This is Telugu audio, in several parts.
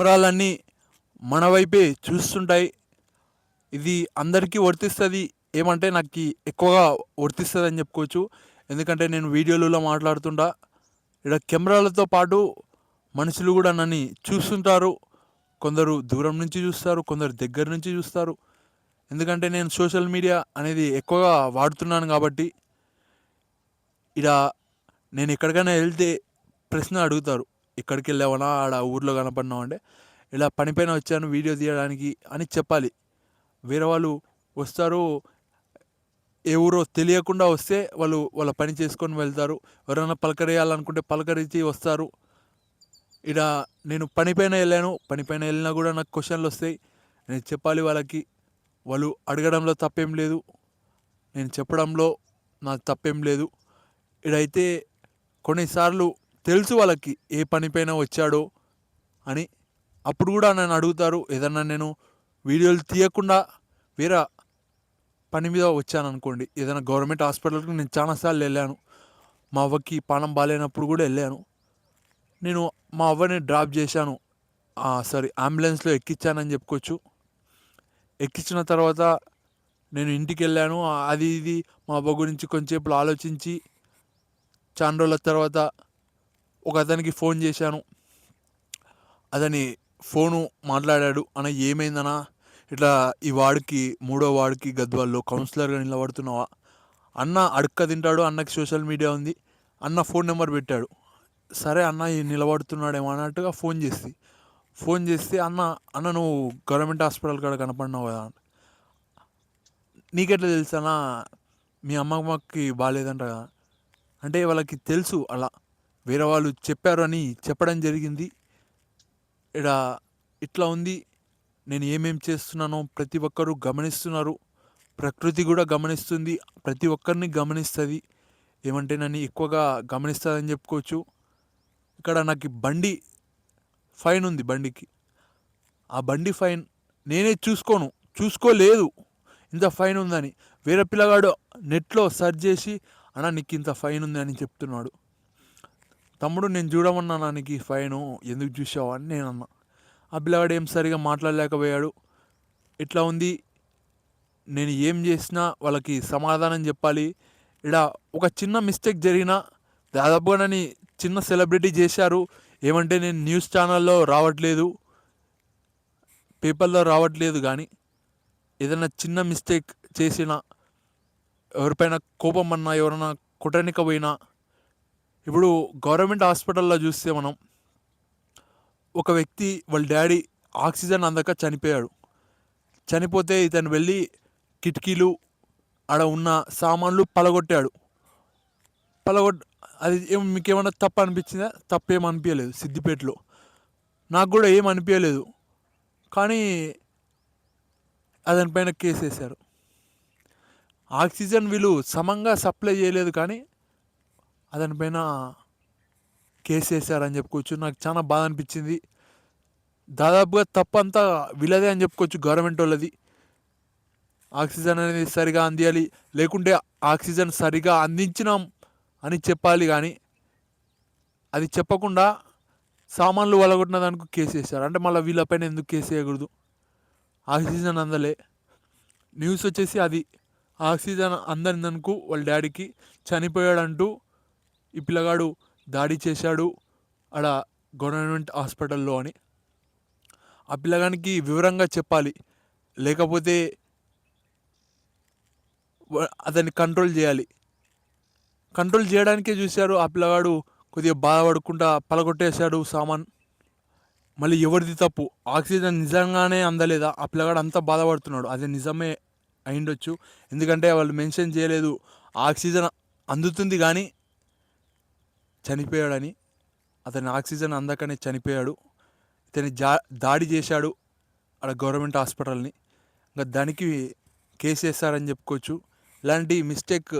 కెమెరాలన్నీ మన వైపే చూస్తుంటాయి. ఇది అందరికీ వర్తిస్తుంది. ఏమంటే నాకు ఎక్కువగా వర్తిస్తుంది అని చెప్పుకోవచ్చు. ఎందుకంటే నేను వీడియోలలో మాట్లాడుతుంటా. ఇక్కడ కెమెరాలతో పాటు మనుషులు కూడా నన్ను చూస్తుంటారు. కొందరు దూరం నుంచి చూస్తారు కొందరు దగ్గర నుంచి చూస్తారు. ఎందుకంటే నేను సోషల్ మీడియా అనేది ఎక్కువగా వాడుతున్నాను కాబట్టి ఇలా నేను ఎక్కడికైనా వెళ్తే ప్రశ్న అడుగుతారు. ఎక్కడికి వెళ్ళావనా ఆడ ఊర్లో కనపడినావు అంటే ఇలా పనిపైన వచ్చాను వీడియో తీయడానికి అని చెప్పాలి. వేరే వాళ్ళు వస్తారు ఏ ఊరో తెలియకుండా వస్తే వాళ్ళు వాళ్ళ పని చేసుకొని వెళ్తారు. ఎవరైనా పలకరేయాలనుకుంటే పలకరించి వస్తారు. ఇలా నేను పనిపైన వెళ్ళాను పనిపైన వెళ్ళినా కూడా నాకు క్వశ్చన్లు వస్తాయి. నేను చెప్పాలి వాళ్ళకి వాళ్ళు అడగడంలో తప్పేం లేదు. నేను చెప్పడంలో నాకు తప్పేం లేదు. ఇడైతే కొన్నిసార్లు తెలుసు వాళ్ళకి ఏ పనిపైన వచ్చాడో అని. అప్పుడు కూడా నన్ను అడుగుతారు ఏదన్నా నేను వీడియోలు తీయకుండా వేరే పని మీద వచ్చాను అనుకోండి ఏదైనా గవర్నమెంట్ హాస్పిటల్కి నేను చాలాసార్లు వెళ్ళాను. మా అవ్వకి పానం బాగాలేనప్పుడు కూడా వెళ్ళాను. నేను మా అవ్వని డ్రాప్ చేశాను. సారీ అంబులెన్స్లో ఎక్కించానని చెప్పుకోవచ్చు. ఎక్కించిన తర్వాత నేను ఇంటికి వెళ్ళాను. అది ఇది మా అవ్వ గురించి కొంచెంసేపు ఆలోచించి చాలా రోజుల తర్వాత ఒక అతనికి ఫోన్ చేశాను. అతని ఫోను మాట్లాడాడు. అన్న ఏమైందన్నా? ఇట్లా ఈ వాడికి మూడో వాడికి గద్వాల్లో కౌన్సిలర్గా నిలబడుతున్నావా? అన్న అడుక్క తింటాడు. అన్నకి సోషల్ మీడియా ఉంది. అన్న ఫోన్ నెంబర్ పెట్టాడు. సరే అన్న ఈ నిలబడుతున్నాడేమో అన్నట్టుగా ఫోన్ చేసి ఫోన్ చేస్తే అన్న అన్న నువ్వు గవర్నమెంట్ హాస్పిటల్ కాడ కనపడినావు కదా? నీకెట్లా తెలుసా మీ అమ్మమ్మకి బాగాలేదంట కదా అంటే వాళ్ళకి తెలుసు అలా. వేరే వాళ్ళు చెప్పారు అని చెప్పడం జరిగింది. ఇక్కడ ఇట్లా ఉంది. నేను ఏమేం చేస్తున్నానో ప్రతి ఒక్కరూ గమనిస్తున్నారు. ప్రకృతి కూడా గమనిస్తుంది. ప్రతి ఒక్కరిని గమనిస్తుంది. ఏమంటే నన్ను ఎక్కువగా గమనిస్తుందని చెప్పుకోవచ్చు. ఇక్కడ నాకు బండి ఫైన్ ఉంది బండికి. ఆ బండి ఫైన్ నేనే చూసుకోను. చూసుకోలేదు. ఇంత ఫైన్ ఉందని. వేరే పిల్లగాడు నెట్లో సెర్చ్ చేసి అన్న నీకు ఇంత ఫైన్ ఉంది అని చెప్తున్నాడు. తమ్ముడు నేను చూడమన్నా నానికి ఫైను ఎందుకు చూసావు? అని నేను అన్నా ఆ ఏం సరిగా మాట్లాడలేకపోయాడు. ఇట్లా ఉంది నేను ఏం చేసినా వాళ్ళకి సమాధానం చెప్పాలి. ఇలా ఒక చిన్న మిస్టేక్ జరిగినా దాదాపుగా నన్ను చిన్న సెలబ్రిటీ చేశారు. ఏమంటే నేను న్యూస్ ఛానల్లో రావట్లేదు పేపర్లో రావట్లేదు కానీ ఏదైనా చిన్న మిస్టేక్ చేసినా ఎవరిపైన కోపం అన్నా ఎవరైనా కొట్టనిక పోయినా ఇప్పుడు గవర్నమెంట్ హాస్పిటల్లో చూస్తే మనం ఒక వ్యక్తి వాళ్ళ డాడీ ఆక్సిజన్ అందక చనిపోయాడు. చనిపోతే ఇతను వెళ్ళి కిటికీలు ఆడ ఉన్న సామాన్లు పలగొట్టాడు. పలగొట్ అది ఏం మీకేమన్నా తప్పు అనిపించిందా? తప్పేం అనిపించలేదు సిద్దిపేటలో. నాకు కూడా ఏం అనిపించలేదు. కానీ అతని పైన కేసు వేశారు. ఆక్సిజన్ వీళ్ళు సమంగా సప్లై చేయలేదు కానీ అతనిపైన కేసు వేసారని చెప్పుకోవచ్చు. నాకు చాలా బాధ అనిపించింది. దాదాపుగా తప్పంతా వీళ్ళదే అని చెప్పుకోవచ్చు గవర్నమెంట్ వాళ్ళది. ఆక్సిజన్ అనేది సరిగా అందియాలి. లేకుంటే ఆక్సిజన్ సరిగా అందించినాం అని చెప్పాలి కానీ అది చెప్పకుండా సామాన్లు వలగొట్టిన దానికి కేసు వేశారు. అంటే మళ్ళీ వీళ్ళపైన ఎందుకు కేసు వేయకూడదు? ఆక్సిజన్ అందలే. న్యూస్ వచ్చేసి అది. ఆక్సిజన్ అందనందుకు వాళ్ళ డాడీకి చనిపోయాడంటూ ఈ పిల్లగాడు దాడి చేశాడు ఆడ గవర్నమెంట్ హాస్పిటల్లో అని. ఆ పిల్లగానికి వివరంగా చెప్పాలి. లేకపోతే అతన్ని కంట్రోల్ చేయాలి. కంట్రోల్ చేయడానికే చూశారు. ఆ పిల్లగాడు కొద్దిగా బాధపడకుండా పలగొట్టేశాడు సామాన్. మళ్ళీ ఎవరిది తప్పు? ఆక్సిజన్ నిజంగానే అందలేదా? ఆ పిల్లగాడు అంతా బాధపడుతున్నాడు. అది నిజమే అయిండొచ్చు. ఎందుకంటే వాళ్ళు మెన్షన్ చేయలేదు. ఆక్సిజన్ అందుతుంది కానీ చనిపోయాడని అతని ఆక్సిజన్ అందకనే చనిపోయాడు ఇతని జా దాడి చేశాడు అక్కడ గవర్నమెంట్ హాస్పిటల్ని. ఇంకా దానికి కేసు వేస్తారని చెప్పుకోవచ్చు. ఇలాంటి మిస్టేక్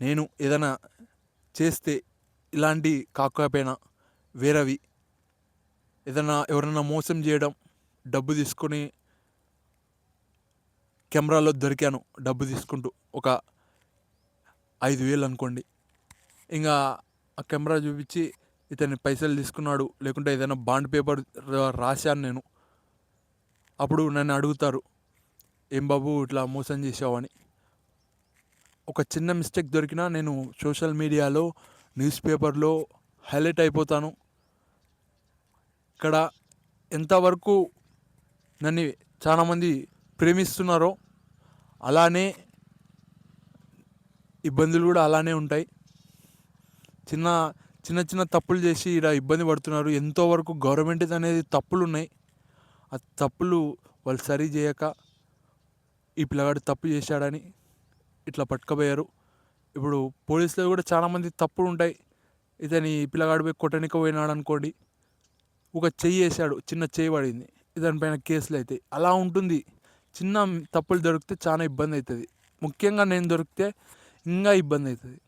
నేను ఏదైనా చేస్తే ఇలాంటి కాకపోయినా వేరవి ఏదైనా ఎవరైనా మోసం చేయడం డబ్బు తీసుకొని కెమెరాలో దొరికాను డబ్బు తీసుకుంటూ ఒక ఐదు వేలు అనుకోండి. ఇంకా ఆ కెమెరా చూపించి ఇతని పైసలు తీసుకున్నాడు. లేకుంటే ఏదైనా బాండ్ పేపర్ రాశాను నేను. అప్పుడు నన్ను అడుగుతారు ఏం బాబు ఇట్లా మోసం చేసావని ఒక చిన్న మిస్టేక్ దొరికినా నేను సోషల్ మీడియాలో న్యూస్ పేపర్లో హైలైట్ అయిపోతాను. ఇక్కడ ఎంతవరకు నన్ను చాలామంది ప్రేమిస్తున్నారో అలానే ఇబ్బందులు కూడా అలానే ఉంటాయి. చిన్న చిన్న చిన్న తప్పులు చేసి ఇలా ఇబ్బంది పడుతున్నారు. ఎంతో వరకు గవర్నమెంట్ అనేది తప్పులు ఉన్నాయి ఆ తప్పులు వాళ్ళు సరి చేయక ఈ పిల్లగాడు తప్పు చేశాడని ఇట్లా పట్టుకపోయారు. ఇప్పుడు పోలీసులు కూడా చాలామంది తప్పులు ఉంటాయి. ఇతని ఈ పిల్లగాడు పోయి కొట్టనికి పోయినాడు అనుకోండి ఒక చెయ్యి వేసాడు చిన్న చెయ్యి పడింది దానిపైన కేసులు అవుతాయి అలా ఉంటుంది. చిన్న తప్పులు దొరికితే చాలా ఇబ్బంది అవుతుంది. ముఖ్యంగా నేను దొరికితే ఇంకా ఇబ్బంది అవుతుంది.